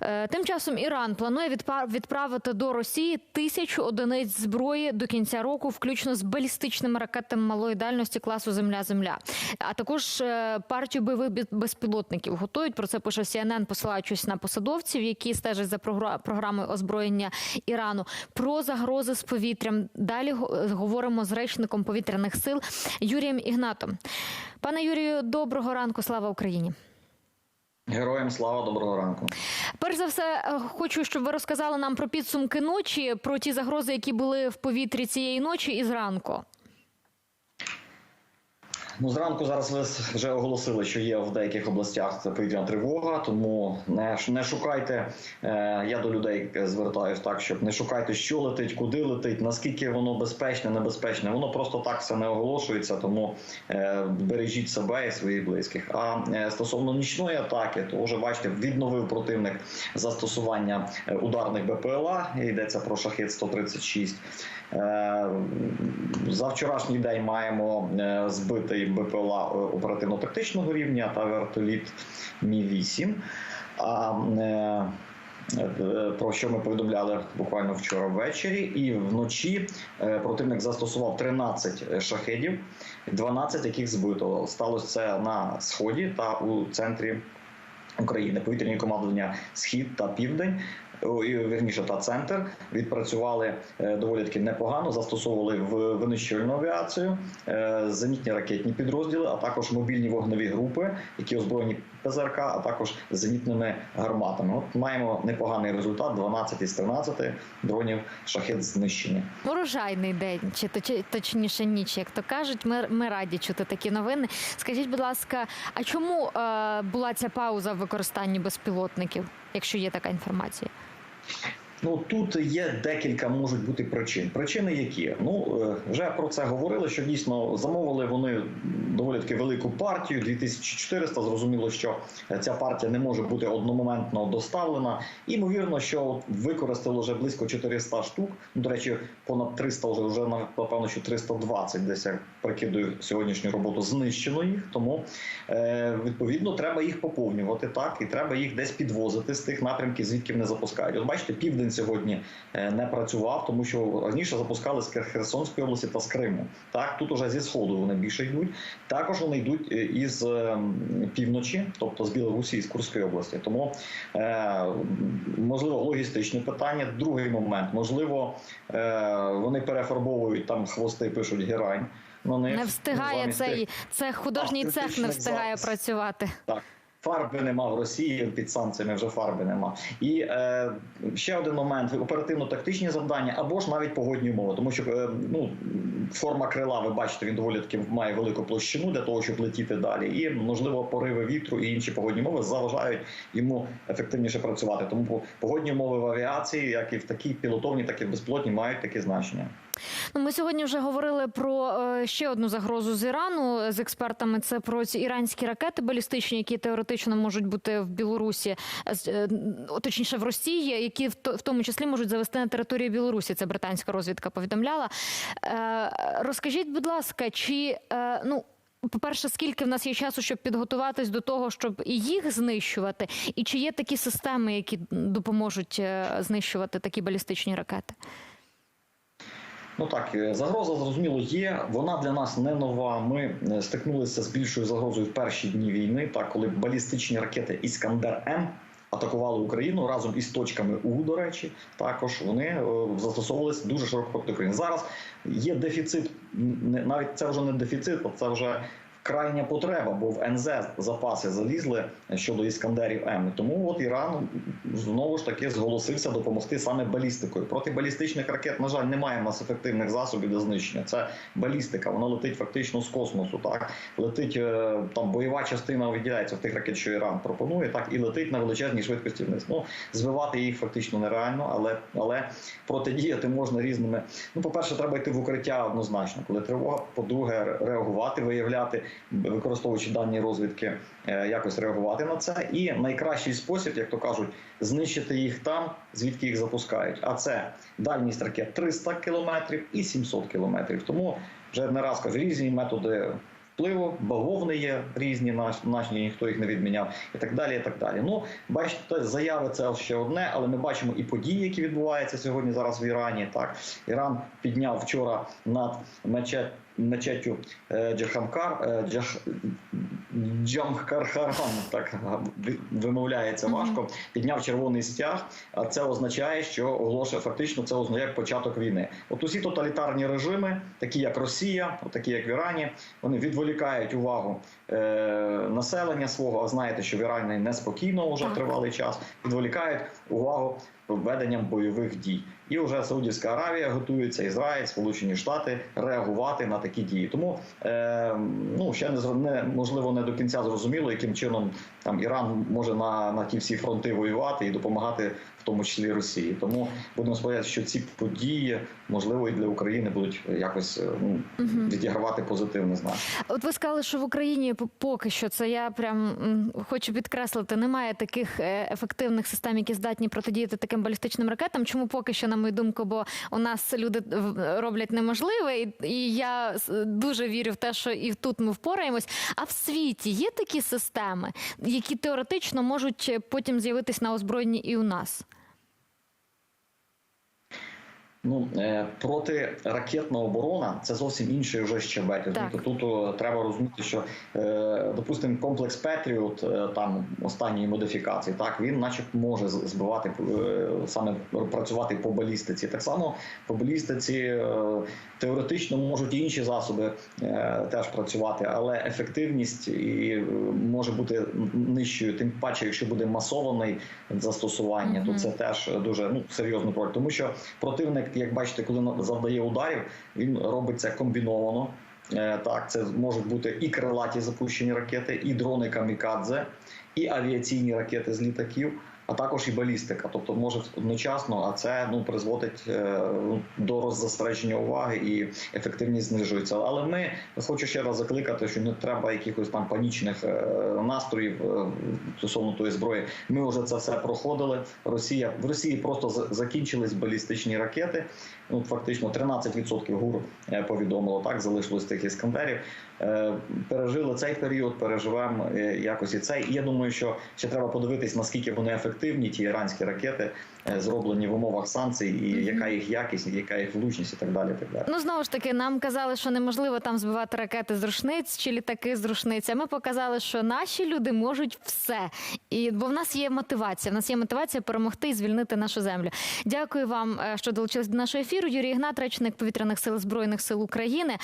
Е, Тим часом Іран планує відправити до Росії тисячу одиниць зброї до кінця року, включно з балістичними ракетами малої дальності класу Земля-Земля. А також е, партію бойових безпілотників готують. Про це пише CNN, посилаючись на посадовців, які стежать за програ- програмою озброєння Ірану. Про загрози з повітрям. Далі го- говоримо з речником повітряних сил Юрієм Ігнатом. Пане Юрію, доброго ранку. Слава Україні. Героям слава, доброго ранку. Перш за все, хочу, щоб ви розказали нам про підсумки ночі, про ті загрози, які були в повітрі цієї ночі і зранку. Ну зранку зараз ви вже оголосили, що є в деяких областях це повітряна тривога, тому не, не шукайте. Е, я до людей звертаюсь так, щоб не шукайте, що летить, куди летить, наскільки воно безпечне, небезпечне. Воно просто так все не оголошується, тому е, бережіть себе і своїх близьких. А е, стосовно нічної атаки, то вже бачите, відновив противник застосування ударних БПЛА. Йдеться про шахет 136. Е, За вчорашній день маємо е, БПЛА оперативно-тактичного рівня та вертоліт Мі 8 А е, е, про що ми повідомляли буквально вчора ввечері, і вночі е, противник застосував 13 шахедів, 12 яких збито. Сталося це на сході та у центрі України. Повітряні командування Схід та Південь. Вірніше та центр. Відпрацювали е, доволі таки непогано, застосовували в винищувальну авіацію, е, зенітні ракетні підрозділи, а також мобільні вогневі групи, які озброєні ПЗРК, а також зенітними гарматами. От маємо непоганий результат: 12 із 13 дронів шахет знищені. Урожайний день, чи точніше ніч, як то кажуть. Ми, ми раді чути такі новини. Скажіть, будь ласка, а чому е, була ця пауза в використанні безпілотників, якщо є така інформація? Ну тут є декілька можуть бути причин. Причини які? Ну е, вже про це говорили. Що дійсно замовили вони доволі таки велику партію 2400. Зрозуміло, що ця партія не може бути одномоментно доставлена. Імовірно, що використали вже близько 400 штук. Ну, до речі, понад 300 вже вже напевно, що 320 десь я прикидую сьогоднішню роботу знищено їх. Тому е, відповідно треба їх поповнювати так, і треба їх десь підвозити з тих напрямків, звідки вони запускають. От бачите, південь сьогодні е, не працював, тому що раніше запускали з Херсонської області та з Криму. Так тут уже зі сходу вони більше йдуть. Також вони йдуть е, із е, півночі, тобто з Білорусі і з Курської області. Тому можливо логістичне питання. Другий момент, можливо, вони перефарбовують там хвости, пишуть герань. Ну, Не встигає цей цех, художній цех не встигає запис. працювати. Так. Фарби нема в Росії під санкціями вже фарби нема. І е, ще один момент: оперативно-тактичні завдання або ж навіть погодні умови, тому що е, ну форма крила, ви бачите, він доволі таки має велику площину для того, щоб летіти далі. І можливо пориви вітру і інші погодні умови заважають йому ефективніше працювати. Тому погодні умови в авіації, як і в такій пілотовній, так і в безпілотній, мають таке значення. Ну, ми сьогодні вже говорили про е, ще одну загрозу з Ірану з експертами. Це про ці іранські ракети балістичні, які теоретично можуть бути в Білорусі, е, е, точніше в Росії, які в тому числі можуть завести на територію Білорусі. Це британська розвідка повідомляла. Розкажіть, будь ласка, чи ну. По-перше, скільки в нас є часу, щоб підготуватись до того, щоб і їх знищувати, і чи є такі системи, які допоможуть знищувати такі балістичні ракети? Ну так, е, загроза зрозуміло є. Вона для нас не нова. Ми е, стикнулися з більшою загрозою в перші дні війни, так коли балістичні ракети Іскандер М атакували Україну разом із точками У. До речі, також вони е, застосовувалися дуже широко проти України. Зараз є дефіцит, навіть це вже не дефіцит, а це вже. Крайня потреба, бо в НЗ запаси залізли щодо іскандерів М. Тому от Іран знову ж таки зголосився допомогти саме балістикою. Проти балістичних ракет, на жаль, немає в ефективних засобів для знищення. Це балістика, вона летить фактично з космосу. Так летить е, там бойова частина виділяється в тих ракет, що Іран пропонує, так і летить на величезній швидкості вниз. Ну збивати їх фактично нереально, але але протидіяти можна різними. Ну, по перше, треба йти в укриття однозначно, коли тривога. По-друге, реагувати, виявляти, використовуючи дані розвідки, е, якось реагувати на це. І найкращий спосіб, як то кажуть, знищити їх там, звідки їх запускають. А це дальність ракет 300 кілометрів і 700 кілометрів. Тому вже не раз кажу, різні методи впливу, бавовни є різні наші, ніхто їх не відміняв, і так далі. і так далі. Ну, бачите, заяви це ще одне, але ми бачимо і події, які відбуваються сьогодні зараз в Ірані. Так, Іран підняв вчора над мечет, мечеттю е, Джахамкар, е, Джах, Джамкархаран, так вимовляється важко, підняв червоний стяг. А це означає, що оголошує фактично це означає початок війни. От усі тоталітарні режими, такі як Росія, такі як в Ірані, вони відволікають увагу е, населення свого. А знаєте, що в Ірані неспокійно вже тривалий час. Відволікають увагу веденням бойових дій. І вже Саудівська Аравія готується, Ізраїль, Сполучені Штати реагувати на такі дії. Тому е, ну ще не, не можливо не до кінця зрозуміло, яким чином там Іран може на, на ті всі фронти воювати і допомагати, в тому числі Росії. Тому будемо сподіватися, що ці події можливо і для України будуть якось е, ну, відігравати позитивне значення. От ви сказали, що в Україні поки що це я прям хочу підкреслити, немає таких е, ефективних систем, які здатні протидіяти таким балістичним ракетам. Чому поки що, на мою думку, бо у нас люди в- роблять неможливе, і, і я дуже вірю в те, що і тут ми впораємось. А в світі є такі системи, які теоретично можуть е, потім з'явитись на озброєнні і у нас. Ну е, протиракетна оборона це зовсім інший вже щебет. Розумієте, Тут треба розуміти, що е, допустимо комплекс Петріот е, там останньої модифікації, так він, начебто, може збивати саме працювати по балістиці. Так само по балістиці теоретично можуть і інші засоби теж працювати, але ефективність і може бути нижчою, тим паче, якщо буде масований застосування, то це теж дуже ну серйозно проти, тому що противник, як бачите, коли завдає ударів, він робить це комбіновано. Е, Так, це можуть бути і крилаті запущені ракети, і дрони камікадзе, і авіаційні ракети з літаків, а також і балістика. Тобто може одночасно, а це ну призводить е, до роззасередження уваги і ефективність знижується. Але ми хочу ще раз закликати, що не треба якихось там панічних е, настроїв е, стосовно тої зброї. Ми вже це все проходили. Росія в Росії просто закінчились балістичні ракети. Ну фактично 13% ГУР повідомило так, залишилось тих іскандерів. Пережили цей період, переживемо якось і цей. Я думаю, що ще треба подивитись, наскільки вони ефективні, ті іранські ракети, е, зроблені в умовах санкцій, і яка їх якість, яка їх влучність, і так далі. Так далі. Ну знову ж таки, нам казали, що неможливо там збивати ракети з рушниць чи літаки з рушниць. А ми показали, що наші люди можуть все. І бо в нас є мотивація. В нас є мотивація перемогти і звільнити нашу землю. Дякую вам, е, що долучились до нашого ефіру. Юрій Ігнат, речник повітряних сил збройних сил України.